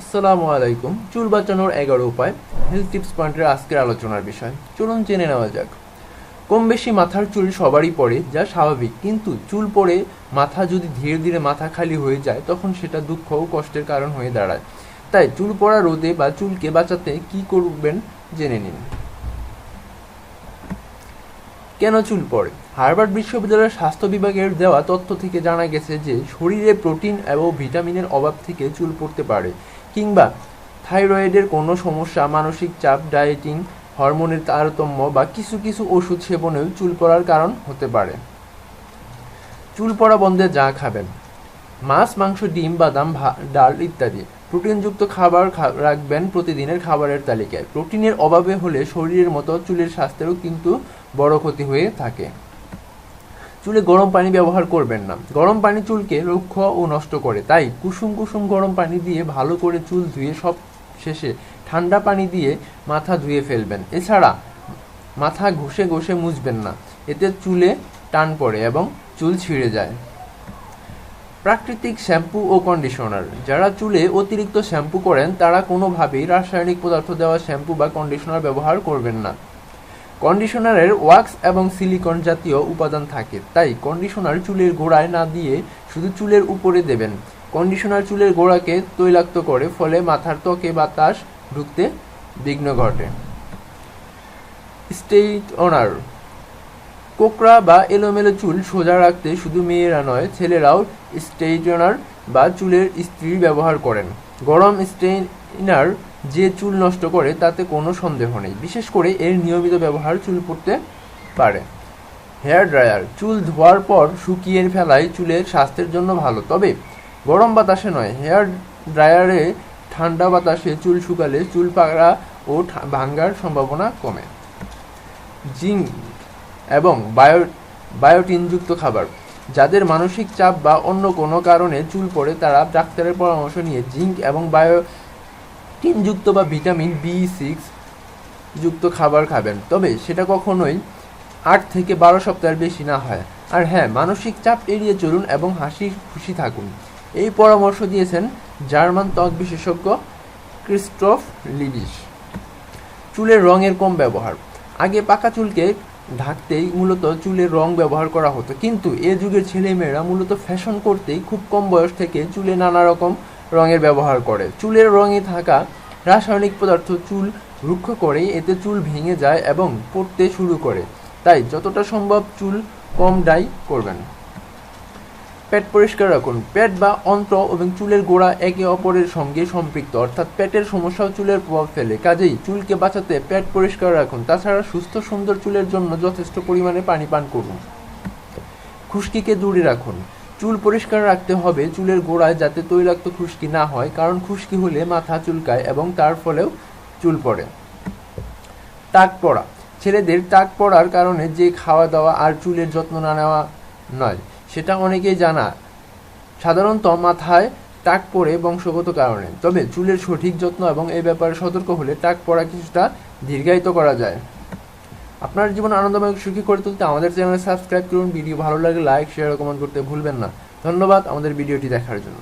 আসসালামু আলাইকুম। চুল বাঁচানোর এগারো উপায়। হেলথ টিপস পয়েন্টের আজকের আলোচনার বিষয়। চলুন জেনে নেওয়া যাক। কম বেশি মাথার চুল সবারই পড়ে, যা স্বাভাবিক। কিন্তু চুল পড়ে, মাথা যদি ধীরে ধীরে মাথা খালি হয়ে যায়, তখন সেটা দুঃখ ও কষ্টের কারণ হয়ে দাঁড়ায়। তাই চুল পড়া রোদে বা চুলকে বাঁচাতে কি করবেন জেনে নিন। কেন চুল পড়ে? হার্ভার্ড বিশ্ববিদ্যালয়ের স্বাস্থ্য বিভাগের দেওয়া তথ্য থেকে জানা গেছে যে, শরীরে প্রোটিন এবং ভিটামিনের অভাব থেকে চুল পড়তে পারে। কিংবা থাইরয়েডের কোনো সমস্যা, মানসিক চাপ ডায়েটিং হরমোনের তারতম্য বা কিছু কিছু ওষুধ সেবনেও চুল পড়ার কারণ হতে পারে। চুল পড়া বন্ধে যা খাবেন। মাছ, মাংস, ডিম, বাদাম ডাল ইত্যাদি। প্রোটিনযুক্ত খাবার রাখবেন প্রতিদিনের খাবারের তালিকায়। প্রোটিনের অভাবে হলে শরীরের মতো চুলের স্বাস্থ্যেরও কিন্তু বড় ক্ষতি হয়ে থাকে। চুলে গরম পানি ব্যবহার করবেন না। গরম পানি চুলকে রুক্ষ ও নষ্ট করে। তাই কুসুম কুসুম গরম পানি দিয়ে ভালো করে চুল ধুয়ে সব শেষে ঠান্ডা পানি দিয়ে মাথা ধুয়ে ফেলবেন। এছাড়া মাথা ঘষে ঘষে মুছবেন না। এতে চুলে টান পড়ে এবং চুল ছিঁড়ে যায়। প্রাকৃতিক শ্যাম্পু ও কন্ডিশনার। যারা চুলে অতিরিক্ত শ্যাম্পু করেন, তারা কোনোভাবেই রাসায়নিক পদার্থ দেওয়া শ্যাম্পু বা কন্ডিশনার ব্যবহার করবেন না। কন্ডিশনারের ওয়াক্স এবং সিলিকন জাতীয় উপাদান থাকে। তাই কন্ডিশনার চুলের গোড়ায় না দিয়ে শুধু চুলের উপরে দেবেন। কন্ডিশনার চুলের গোড়াকে তৈলাক্ত করে ফলে মাথার ত্বকে বাতাস ঢুকতে বিঘ্ন ঘটে। State honour. কোকড়া বা এলোমেলো চুল সোজা রাখতে শুধু মেয়েরা নয়, ছেলেরাও স্ট্রেইটনার বা চুলের ইস্ত্রি ব্যবহার করেন। গরম স্ট্রেইনার যে চুল নষ্ট করে তাতে কোনো সন্দেহ নেই। বিশেষ করে এর নিয়মিত ব্যবহার চুল পড়তে পারে। হেয়ার ড্রায়ার, চুল ধোয়ার পর শুকিয়ে ফেলায় চুলের স্বাস্থ্যের জন্য ভালো। তবে গরম বাতাসে নয়, হেয়ার ড্রায়ারে ঠান্ডা বাতাসে চুল শুকালে চুল পাকড়া ও ভাঙ্গার সম্ভাবনা কমে। জিঙ্ক এবং বায়ো বায়োটিনযুক্ত খাবার, যাদের মানসিক চাপ বা অন্য কোনো কারণে চুল পড়ে তারা ডাক্তারের পরামর্শ নিয়ে জিঙ্ক এবং বায়োটিনযুক্ত বা ভিটামিন বি সিক্স যুক্ত খাবার খাবেন। তবে সেটা কখনোই আট থেকে বারো সপ্তাহের বেশি না হয়। আর হ্যাঁ মানসিক চাপ এড়িয়ে চলুন এবং হাসি খুশি থাকুন। এই পরামর্শ দিয়েছেন জার্মান ত্বক বিশেষজ্ঞ ক্রিস্টফ লিবিস চুলের রঙের কম ব্যবহার। আগে পাকা চুলকে ঢাকতেই মূলত চুলের রং ব্যবহার করা হতো। কিন্তু এ যুগের ছেলেমেয়েরা মূলত ফ্যাশন করতেই খুব কম বয়স থেকে চুলে নানা রকম রঙের ব্যবহার করে। চুলের রঙে থাকা রাসায়নিক পদার্থ চুল রুক্ষ করে, এতে চুল ভেঙে যায় এবং পড়তে শুরু করে। তাই যতটা সম্ভব চুল কম ডাই করবেন। পেট পরিষ্কার রাখুন। পেট বা অন্ত্র এবং চুলের গোড়া একে অপরের সঙ্গে সম্পৃক্ত, অর্থাৎ পেটের সমস্যাও চুলের প্রভাব ফেলে। কাজেই চুলকে বাঁচাতে পেট পরিষ্কার রাখুন। তাছাড়া সুস্থ সুন্দর চুলের জন্য যথেষ্ট পরিমাণে পানি পান করুন। খুশকিকে দূরে রাখুন। চুল পরিষ্কার রাখতে হবে চুলের গোড়ায় যাতে তৈলাক্ত খুশকি না হয়, কারণ খুশকি হলে মাথা চুলকায় এবং তার ফলেও চুল পড়ে। টাক পড়া। ছেলেদের টাক পড়ার কারণে যে খাওয়া দাওয়া আর চুলের যত্ন না নেওয়া নয়, সেটা অনেকেই জানা। সাধারণত মাথায় টাক পড়ে বংশগত কারণে। তবে চুলের সঠিক যত্ন এবং এই ব্যাপারে সতর্ক হলে টাক পড়া কিছুটা দীর্ঘায়িত করা যায়। আপনার জীবন আনন্দময় সুখী করে তুলতে আমাদের চ্যানেলে সাবস্ক্রাইব করুন, ভিডিও ভালো লাগে লাইক শেয়ার কমেন্ট করতে ভুলবেন না। ধন্যবাদ আমাদের ভিডিওটি দেখার জন্য।